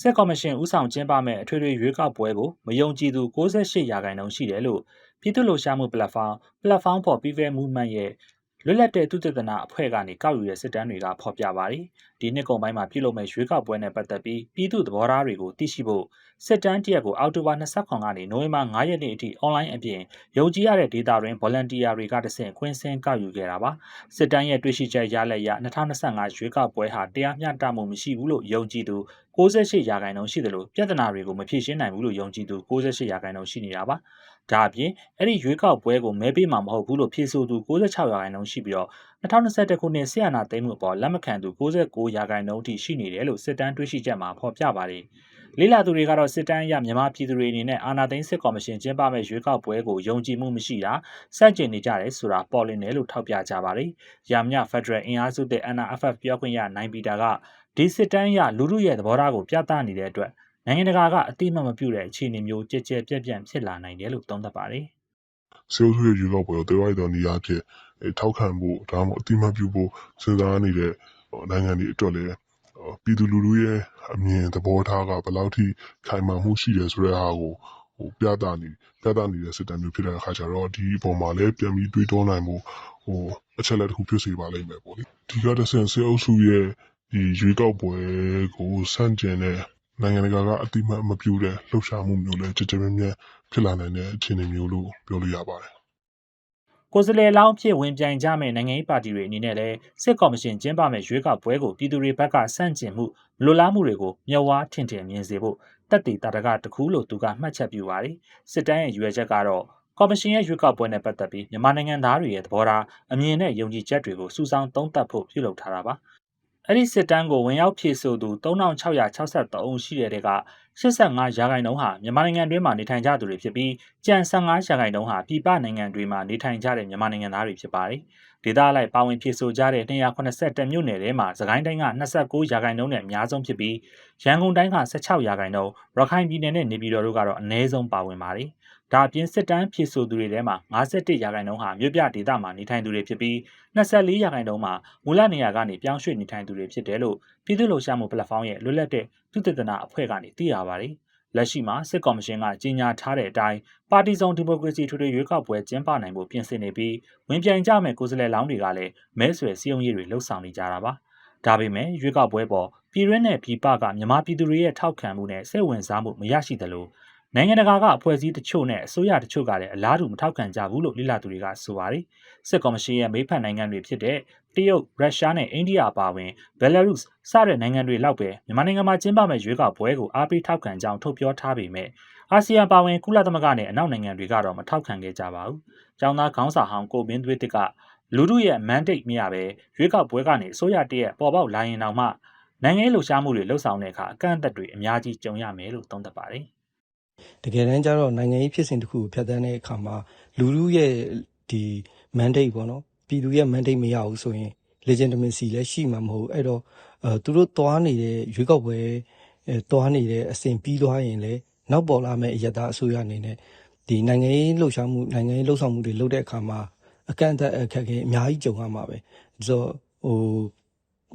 စစ်ကော်မရှင်ဦးဆောင်ကျင်းပမဲ့အထွေထွေရွေးကောက်ပွဲကိုမယုံကြည်သူ68ရာခိုင်နှုန်းရှိတယ်လို့ပြည်သူ့လှုပ်ရှားမှုပလက်ဖောင်း Platform for People Movement ရဲ့လွတ်လပ်တဲ့သူတည်တနာအဖွဲ့ကနေကောက်ယူတဲ့စစ်တမ်းတွေကဖော်ပြပါတယ်။ဒီနှစ်ကုန်ပိုင်းမှာပြုလုပ်မဲ့ရွေးကောက်ပွဲနဲ့ပတ်သက်ပြီးပြည်သူသဘောထားတွေကိုသိရှိဖို့စစ်တမ်းတစ်ရက်ကိုအောက်တိုဘာ29ကနေနိုဝင်ဘာ9ရက်နေ့အထိအွန်လိုင်းအပြင်ယုံကြည်ရတဲ့ဒေတာတွင် volunteer တွေကတဆင့်ခွင့်ဆင်းကောက်ယူခဲ့တာပါ။စစ်တမ်းရဲ့တွေ့ရှိချက်ရလဒ်အရ2025ရွေးကောက်ပွဲဟာတရားမျှတမှုမရှိဘူးလို့ယုံကြည်သူ 68ရာခိုင်နှုန်းရှိတယ်လို့ပြဿနာတွေကိုမဖြေရှင်းနိုင်ဘူးလို့ယုံကြည်သူ68ရာခိုင်နှုန်းရှိနေတာပါ။ဒါအပြင်အဲ့ဒီရွေးကောက်ပွဲကိုမဲပေးမှာမဟုတ်ဘူးလို့ဖြေဆိုသူ66ရာခိုင်နှုန်းရှိပြီးတော့2021ခုနှစ်ဆီယနာသိမ်းမှုအပေါ်လက်မခံသူ69ရာခိုင်နှုန်းအထိရှိနေတယ်လို့စစ်တမ်းတွေ့ရှိချက်မှာဖော်ပြပါတယ်။လေးလာသူတွေကတော့စစ်တမ်းအရမြန်မာပြည်သူတွေအနေနဲ့အာဏာသိမ်းစစ်ကော်မရှင်ကျင်းပမဲ့ရွေးကောက်ပွဲကိုယုံကြည်မှုမရှိတာစန့်ကျင်နေကြတယ်ဆိုတာပေါ်လွင်တယ်လို့ထောက်ပြကြပါတယ်။ရာမြဖက်ဒရယ်အင်အားစုတဲ့ NRFF ပြောခွင့်ရနိုင်ပီတာက ဒီစစ်တမ်းအရလူမှုရဲ့သဘောထားကိုပြသနေတဲ့အတွက်နိုင်ငံတကာကအတိအမှတ်မပြုတဲ့အခြေအနေမျိုးကြဲကြဲပြက်ပြန့်ဖြစ်လာနိုင်တယ်လို့သုံးသပ်ပါတယ်။စေအုပ်စုရဲ့ရွေးကောက်ပွဲကိုတရားရည်တော်နေရာဖြစ်ထောက်ခံဖို့ဒါမှမဟုတ်အတိမတ်ပြုဖို့စဉ်းစားနေတဲ့နိုင်ငံတွေအတွက်လည်းပြည်သူလူထုရဲ့အမြင်သဘောထားကဘယ်လောက်ထိခိုင်မာမှုရှိတယ်ဆိုတဲ့ဟာကိုဟိုပြသနေပြသနေတဲ့စစ်တမ်းမျိုးဖြစ်တဲ့အခါကျတော့ဒီအပေါ်မှာလည်းပြန်ပြီးတွေးတောနိုင်မှုဟိုအချက်လက်တစ်ခုဖြစ်စေပါလိမ့်မယ်ပေါ့လေဒီကတဆင်စေအုပ်စုရဲ့ ဒီရွေးကောက်ပွဲကိုစန့်ကျင်တဲ့နိုင်ငံတကာကအတိမတ်မပြုတဲ့လှုပ်ရှားမှုမျိုးလည်းကြကြမြဲမြဲဖြစ်လာနိုင်တဲ့အခြေအနေမျိုးလို့ပြောလို့ရပါတယ်ကိုယ်စားလှယ်လောင်းဖြစ်ဝင်ပြိုင်ကြမဲ့နိုင်ငံရေးပါတီတွေအနေနဲ့လည်းစစ်ကော်မရှင်ကျင်းပမဲ့ရွေးကောက်ပွဲကိုပြည်သူတွေဘက်ကစန့်ကျင်မှုမလိုလားမှုတွေကိုမျက်ဝါးထင်ထင်မြင်စေဖို့တက်တည်တာတကတခုလို့သူကမှတ်ချက်ပြုပါတယ်စစ်တမ်းရဲ့ရွေချက်ကတော့ကော်မရှင်ရဲ့ရွေးကောက်ပွဲနဲ့ပတ်သက်ပြီးမြန်မာနိုင်ငံသားတွေရဲ့သဘောထားအမြင်နဲ့ယုံကြည်ချက်တွေကိုစူးစောင်းသုံးသပ်ဖို့ပြုလုပ်ထားတာပါ အဲ့ဒီစစ်တမ်းကိုဝင်ရောက်ဖြည့်ဆို့သူ3663ဦးရှိတဲ့တဲ့က 85ရာခိုင်နှုန်းဟာမြန်မာနိုင်ငံတွင်းမှာနေထိုင်ကြသူတွေဖြစ်ပြီးကျန်15ရာခိုင်နှုန်းဟာပြည်ပနိုင်ငံတွေမှာနေထိုင်ကြတဲ့မြန်မာနိုင်ငံသားတွေဖြစ်ပါတယ်။ဒေသအလိုက်ပါဝင်ဖြည့်ဆို့ကြတဲ့282မြို့နယ်ထဲမှာစကိုင်းတိုင်းက29ရာခိုင်နှုန်းနဲ့အများဆုံးဖြစ်ပြီးရန်ကုန်တိုင်းက16ရာခိုင်နှုန်းရခိုင်ပြည်နယ်နဲ့နေပြည်တော်တို့ကတော့အနည်းဆုံးပါဝင်ပါတယ်။ဒါအပြင်စစ်တမ်းဖြည့်ဆို့သူတွေထဲမှာ51ရာခိုင်နှုန်းဟာမြို့ပြဒေသမှာနေထိုင်သူတွေဖြစ်ပြီး24ရာခိုင်နှုန်းမှာမူလနေရာကနေပြောင်းရွှေ့နေထိုင်သူတွေဖြစ်တယ်လို့ပြည်သူ့လှုပ်ရှားမှုပလက်ဖောင်းရဲ့လွတ်လပ်တဲ့ သုတေသနအဖွဲ့ကနေသိရပါတယ်။လက်ရှိမှာစစ်ကော်မရှင်ကကြီးညာထားတဲ့အတိုင်းပါတီစုံဒီမိုကရေစီထွေထွေရွေးကောက်ပွဲကျင်းပနိုင်ဖို့ပြင်ဆင်နေပြီးဝင်ပြိုင်ကြမဲ့ကိုယ်စားလှယ်လောင်းတွေကလည်းမဲဆွယ်စည်းရုံးရေးတွေလှုပ်ဆောင်နေကြတာပါ။ဒါပေမဲ့ရွေးကောက်ပွဲပေါ်ပြည်ရင်းနဲ့ပြည်ပကမြန်မာပြည်သူတွေရဲ့ထောက်ခံမှုနဲ့စိတ်ဝင်စားမှုမရရှိသလို နိုင်ငံတကာကအဖွဲ့အစည်းတချို့နဲ့အစိုးရတချို့ကလည်းအလားတူမထောက်ခံကြဘူးလို့လိလာသူတွေကဆိုပါတယ်။စစ်ကော်မရှင်ရဲ့မိဖက်နိုင်ငံတွေဖြစ်တဲ့တရုတ်၊ရုရှားနဲ့အိန္ဒိယအပါအဝင်ဘယ်လာရုစ်စတဲ့နိုင်ငံတွေလောက်ပဲမြန်မာနိုင်ငံမှာကျင်းပမဲ့ရွေးကောက်ပွဲကိုအားပေးထောက်ခံကြောင်းထုတ်ပြောထားပေမဲ့အာဆီယံပါဝင်ကုလသမဂ္ဂနဲ့အနောက်နိုင်ငံတွေကတော့မထောက်ခံခဲ့ကြပါဘူး။ကျောင်းသားခေါင်းဆောင်ဟောင်းကိုမင်းသွေးတစ်ကလူမှုရဲ့ mandate မရပဲရွေးကောက်ပွဲကနေအစိုးရတရက်ပေါ်ပေါက်လာရင်တောင်မှနိုင်ငံရေးလှုပ်ရှားမှုတွေလှုပ်ဆောင်တဲ့အခါအကန့်အသတ်တွေအများကြီးကြုံရမယ်လို့သုံးသပ်ပါတယ်။ တကယ်တမ်းကျတော့ နိုင်ငံရေးဖြစ်စဉ်တစ်ခုကိုဖျက်ဆီးတဲ့အခါမှာ လူလူရဲ့ဒီ mandate ပေါ့နော် ပြည်သူရဲ့ mandate မရဘူးဆိုရင် legitimacy လည်း ရှိမှာမဟုတ်အဲ့တော့အဲသူတို့သွားနေတဲ့ ရွေးကောက်ပွဲအဲသွားနေတဲ့အစဉ်ပြီးသွားရင်လည်း နောက်ပေါ်လာမယ့် အရတားအစိုးရအနေနဲ့ ဒီနိုင်ငံရေးလှုပ်ရှားမှု နိုင်ငံရေးလှုပ်ဆောင်မှုတွေ လုပ်တဲ့အခါမှာ အကန့်အသတ် အခက်အခဲ အများကြီး ကြုံရမှာပဲ ဆိုတော့ဟို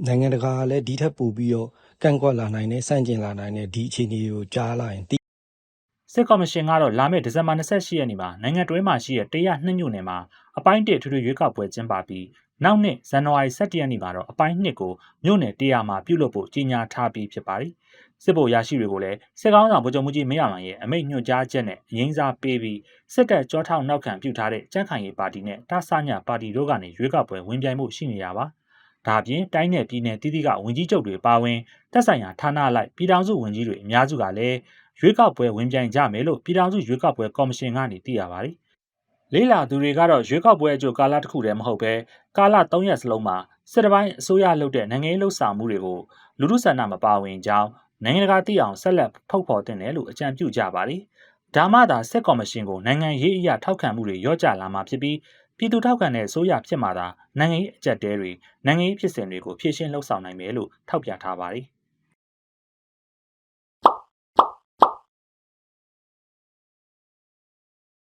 နိုင်ငံတကာကလည်း ဒီထက်ပိုပြီးတော့ ကန့်ကွက်လာနိုင်တယ်စန့်ကျင်လာနိုင်တယ် ဒီအခြေအနေကို ကြားလာရင် စစ်ကော်မရှင်ကတော့လာမယ့်ဒီဇင်ဘာ28ရက်နေ့မှာနိုင်ငံတွင်းမှာရှိတဲ့102မြို့နယ်မှာအပိုင်း1ထွေထွေရွေးကောက်ပွဲကျင်းပပြီးနောက်နှစ်ဇန်နဝါရီ17ရက်နေ့မှာတော့အပိုင်း2ကိုမြို့နယ်100မှာပြုလုပ်ဖို့ကြီးညာထားပြီးဖြစ်ပါတယ်။စစ်ဗိုလ်ရရှိတွေကိုလည်းစစ်ကောင်းဆောင်ဗိုလ်ချုပ်မှုကြီးမင်းအောင်လှိုင်ရဲ့အမိန့်ညွှန်ကြားချက်နဲ့အရင်းစားပေးပြီးစစ်တပ်ကြောထောက်နောက်ခံပြုထားတဲ့ကြံ့ခိုင်ရေးပါတီနဲ့တာဆာညာပါတီတို့ကနေရွေးကောက်ပွဲဝင်ပြိုင်မှုရှိနေတာပါ။ဒါပြင်တိုင်းနယ်ပြည်နယ်တည်တည်ကဝင်ကြီးချုပ်တွေပါဝင်တက်ဆိုင်ရာဌာနလိုက်ပြည်ထောင်စုဝင်ကြီးတွေအများစုကလည်း ရွေးကောက်ပွဲဝင်ပြိုင်ကြမယ်လို့ပြည်ထောင်စုရွေးကောက်ပွဲကော်မရှင်ကနေသိရပါတယ်။လေးလာသူတွေကတော့ရွေးကောက်ပွဲအကျိုးကာလတစ်ခုတည်းမဟုတ်ပဲကာလ3ရက်စလုံးမှာစစ်တပိုင်းအစိုးရလုပ်တဲ့နိုင်ငံရေးလှုပ်ဆောင်မှုတွေကိုလူထုဆန္ဒမပါဝင်ကြောင်းနိုင်ငံတကာသိအောင်ဆက်လက်ထုတ်ဖော်တင်တယ်လို့အကြံပြုကြပါတယ်။ဒါမှသာစစ်ကော်မရှင်ကိုနိုင်ငံရေးအရာထောက်ခံမှုတွေရော့ကျလာမှာဖြစ်ပြီးပြည်သူထောက်ခံတဲ့အစိုးရဖြစ်မှသာနိုင်ငံရေးအကြက်တဲတွေနိုင်ငံရေးဖြစ်စဉ်တွေကိုဖြည့်ရှင်းလှုပ်ဆောင်နိုင်မယ်လို့ထောက်ပြထားပါတယ်။